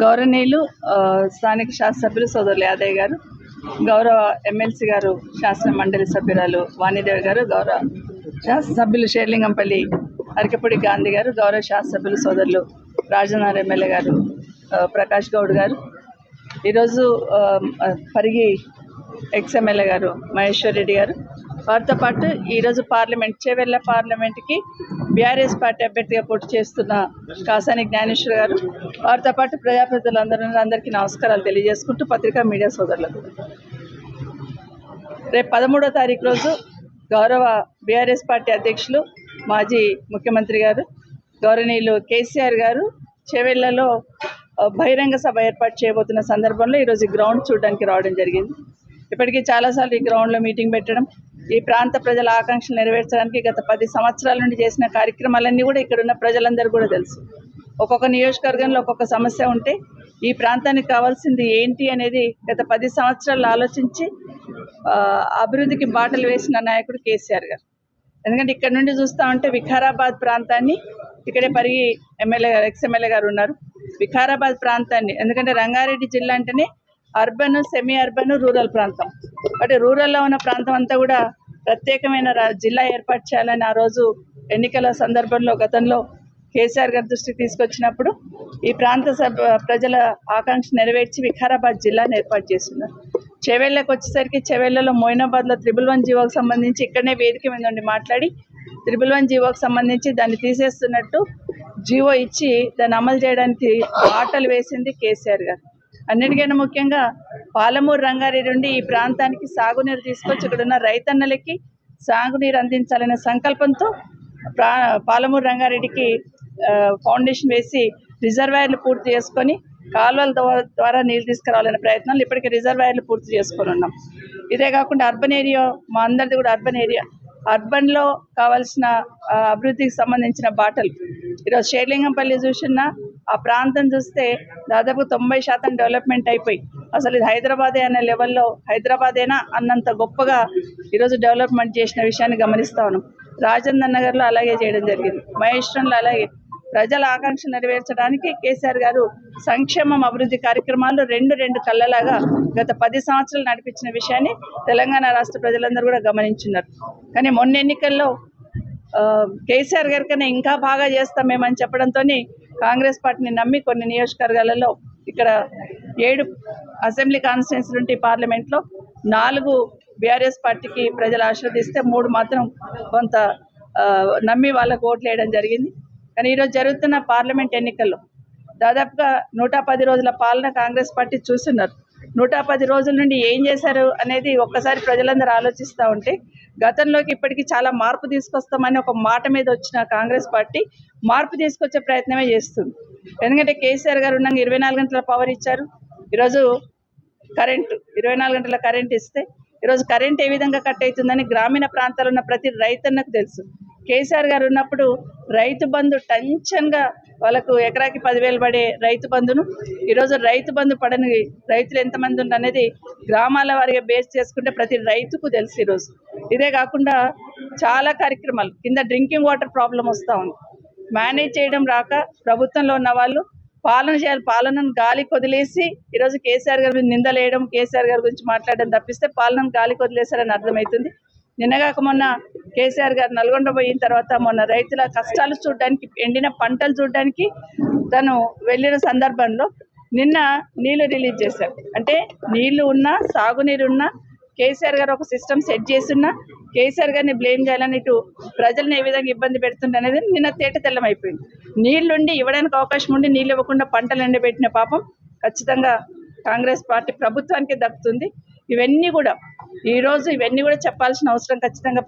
గౌరవనీయులు ఆ, స్థానిక శాసనసభ్యులు సోదరులు యాదయ్య గారు గౌరవ ఎమ్మెల్సీ గారు శాసన మండలి సభ్యురాలు వాణిదేవి గారు గౌరవ శాసనసభ్యులు షేర్లింగంపల్లి అరకపూడి గాంధీ గారు గౌరవ శాసనసభ్యులు సోదరులు రాజనగర్ ఎమ్మెల్యే గారు ప్రకాష్ గౌడ్ గారు. ఈరోజు పరిగి ఎక్స్ ఎమ్మెల్యే గారు మహేశ్వర్ రెడ్డి గారు వారితో పాటు ఈరోజు పార్లమెంట్ చేవెళ్ళ పార్లమెంట్కి బీఆర్ఎస్ పార్టీ అభ్యర్థిగా పోటీ చేస్తున్న కాసాని జ్ఞానేశ్వర్ గారు వారితో పాటు ప్రజాప్రతినిధులందరూ అందరికీ నమస్కారాలు తెలియజేసుకుంటూ పత్రికా మీడియా సోదరులకు. రేపు పదమూడో తారీఖు రోజు గౌరవ బీఆర్ఎస్ పార్టీ అధ్యక్షులు మాజీ ముఖ్యమంత్రి గారు గౌరవనీయులు కేసీఆర్ గారు చెవెళ్ళలో బహిరంగ సభ ఏర్పాటు చేయబోతున్న సందర్భంలో ఈరోజు గ్రౌండ్ చూడడానికి రావడం జరిగింది. ఇప్పటికీ చాలాసార్లు ఈ గ్రౌండ్లో మీటింగ్ పెట్టడం ఈ ప్రాంత ప్రజల ఆకాంక్షలు నెరవేర్చడానికి గత పది సంవత్సరాల నుండి చేసిన కార్యక్రమాలన్నీ కూడా ఇక్కడ ఉన్న ప్రజలందరూ కూడా తెలుసు. ఒక్కొక్క నియోజకవర్గంలో ఒక్కొక్క సమస్య ఉంటే ఈ ప్రాంతానికి కావాల్సింది ఏంటి అనేది గత పది సంవత్సరాలు ఆలోచించి అభివృద్ధికి బాటలు వేసిన నాయకుడు కేసీఆర్ గారు. ఎందుకంటే ఇక్కడ నుండి చూస్తూ ఉంటే వికారాబాద్ ప్రాంతాన్ని ఇక్కడే పరిగి ఎమ్మెల్యే గారు ఎక్స్ ఎమ్మెల్యే గారు ఉన్నారు. వికారాబాద్ ప్రాంతాన్ని ఎందుకంటే రంగారెడ్డి జిల్లా అంటేనే అర్బన్ సెమీ అర్బన్ రూరల్ ప్రాంతం అంటే రూరల్లో ఉన్న ప్రాంతం అంతా కూడా ప్రత్యేకమైన జిల్లా ఏర్పాటు చేయాలని ఆ రోజు ఎన్నికల సందర్భంలో గతంలో కేసీఆర్ గారి దృష్టికి తీసుకొచ్చినప్పుడు ఈ ప్రాంత సభ ప్రజల ఆకాంక్ష నెరవేర్చి వికారాబాద్ జిల్లాను ఏర్పాటు చేస్తున్నారు. చెవెళ్ళకి వచ్చేసరికి చెవెళ్ళలో మోయినాబాద్లో త్రిబుల్ వన్ జీవోకి సంబంధించి ఇక్కడనే వేదిక మీద ఉండి మాట్లాడి త్రిబుల్ వన్ జీవోకి సంబంధించి దాన్ని తీసేస్తున్నట్టు జీవో ఇచ్చి దాన్ని అమలు చేయడానికి ఆటలు వేసింది కేసీఆర్ గారు. అన్నిటికైనా ముఖ్యంగా పాలమూరు రంగారెడ్డి నుండి ఈ ప్రాంతానికి సాగునీరు తీసుకొచ్చి ఇక్కడ ఉన్న రైతన్నలకి సాగునీరు అందించాలనే సంకల్పంతో ప్రా పాలమూరు రంగారెడ్డికి ఫౌండేషన్ వేసి రిజర్వాయర్లు పూర్తి చేసుకొని కాలువల ద్వారా నీళ్ళు తీసుకురావాలనే ప్రయత్నాలు ఇప్పటికే రిజర్వాయర్లు పూర్తి చేసుకొని ఉన్నాం. ఇదే కాకుండా అర్బన్ ఏరియా మా అందరిది కూడా అర్బన్ ఏరియా. అర్బన్లో కావాల్సిన అభివృద్ధికి సంబంధించిన బాటలు. ఈరోజు షేర్లింగంపల్లి చూసినా ఆ ప్రాంతం చూస్తే దాదాపు తొంభై శాతం డెవలప్మెంట్ అయిపోయి అసలు ఇది హైదరాబాదే అనే లెవెల్లో హైదరాబాదేనా అన్నంత గొప్పగా ఈరోజు డెవలప్మెంట్ చేసిన విషయాన్ని గమనిస్తా ఉన్నాం. రాజేంద్ర నగర్లో అలాగే చేయడం జరిగింది. మహేశ్వరంలో అలాగే ప్రజల ఆకాంక్ష నెరవేర్చడానికి కేసీఆర్ గారు సంక్షేమం అభివృద్ధి కార్యక్రమాలు రెండు రెండు కళ్ళలాగా గత పది సంవత్సరాలు నడిపించిన విషయాన్ని తెలంగాణ రాష్ట్ర ప్రజలందరూ కూడా గమనించున్నారు. కానీ మొన్న ఎన్నికల్లో కేసీఆర్ గారి కన్నా ఇంకా బాగా చేస్తాం మేమని చెప్పడంతో కాంగ్రెస్ పార్టీని నమ్మి కొన్ని నియోజకవర్గాలలో ఇక్కడ ఏడు అసెంబ్లీ కాన్స్టిట్యున్సీ నుండి పార్లమెంట్లో నాలుగు బీఆర్ఎస్ పార్టీకి ప్రజలు ఆశీర్వదిస్తే మూడు మాత్రం కొంత నమ్మి వాళ్ళకు ఓట్లు వేయడం జరిగింది. కానీ ఈరోజు జరుగుతున్న పార్లమెంట్ ఎన్నికల్లో దాదాపుగా నూట పది రోజుల పాలన కాంగ్రెస్ పార్టీ చూస్తున్నారు. నూట పది రోజుల నుండి ఏం చేశారు అనేది ఒక్కసారి ప్రజలందరూ ఆలోచిస్తూ ఉంటే గతంలోకి ఇప్పటికీ చాలా మార్పు తీసుకొస్తామని ఒక మాట మీద వచ్చిన కాంగ్రెస్ పార్టీ మార్పు తీసుకొచ్చే ప్రయత్నమే చేస్తుంది. ఎందుకంటే కేసీఆర్ గారు ఉన్నాక ఇరవై నాలుగు గంటల పవర్ ఇచ్చారు. ఈరోజు కరెంటు ఇరవై నాలుగు గంటల కరెంట్ ఇస్తే ఈరోజు కరెంట్ ఏ విధంగా కట్ అవుతుందని గ్రామీణ ప్రాంతాల్లో ఉన్న ప్రతి రైతన్నకు తెలుసు. కేసీఆర్ గారు ఉన్నప్పుడు రైతు బంధు టెన్షన్గా వాళ్ళకు ఎకరాకి పదివేలు పడే రైతు బంధును. ఈరోజు రైతు బంధు పడని రైతులు ఎంతమంది అనేది గ్రామాల వారిగా బేస్ చేసుకుంటే ప్రతి రైతుకు తెలుసు ఈరోజు ఇదే కాకుండా చాలా కార్యక్రమాలు కింద డ్రింకింగ్ వాటర్ ప్రాబ్లం వస్తూ ఉంది. మేనేజ్ చేయడం రాక ప్రభుత్వంలో ఉన్న వాళ్ళు పాలన చేయాలి పాలనను గాలి కొదిలేసి ఈరోజు కేసీఆర్ గారి మీద నిందలేయడం కేసీఆర్ గారి గురించి మాట్లాడడం తప్పిస్తే పాలనను గాలి కొదిలేశారని అర్థమవుతుంది. నిన్నగాక మొన్న కేసీఆర్ గారు నల్గొండ పోయిన తర్వాత మొన్న రైతుల కష్టాలు చూడడానికి ఎండిన పంటలు చూడడానికి తను వెళ్ళిన సందర్భంలో నిన్న నీళ్ళు రిలీజ్ చేశారు. అంటే నీళ్ళు ఉన్నా సాగునీరు ఉన్నా కేసీఆర్ గారు ఒక సిస్టమ్ సెట్ చేస్తున్నా కేసీఆర్ గారిని బ్లేమ్ చేయాలని ఇటు ప్రజల్ని ఏ విధంగా ఇబ్బంది పెడుతుంది అనేది నిన్న తేట తెల్లమైపోయింది. నీళ్ళుండి ఇవ్వడానికి అవకాశం ఉండి నీళ్ళు ఇవ్వకుండా పంటలు ఎండబెట్టిన పాపం ఖచ్చితంగా కాంగ్రెస్ పార్టీ ప్రభుత్వానికి దక్కుతుంది. ఇవన్నీ కూడా ఈరోజు ఇవన్నీ కూడా చెప్పాల్సిన అవసరం ఖచ్చితంగా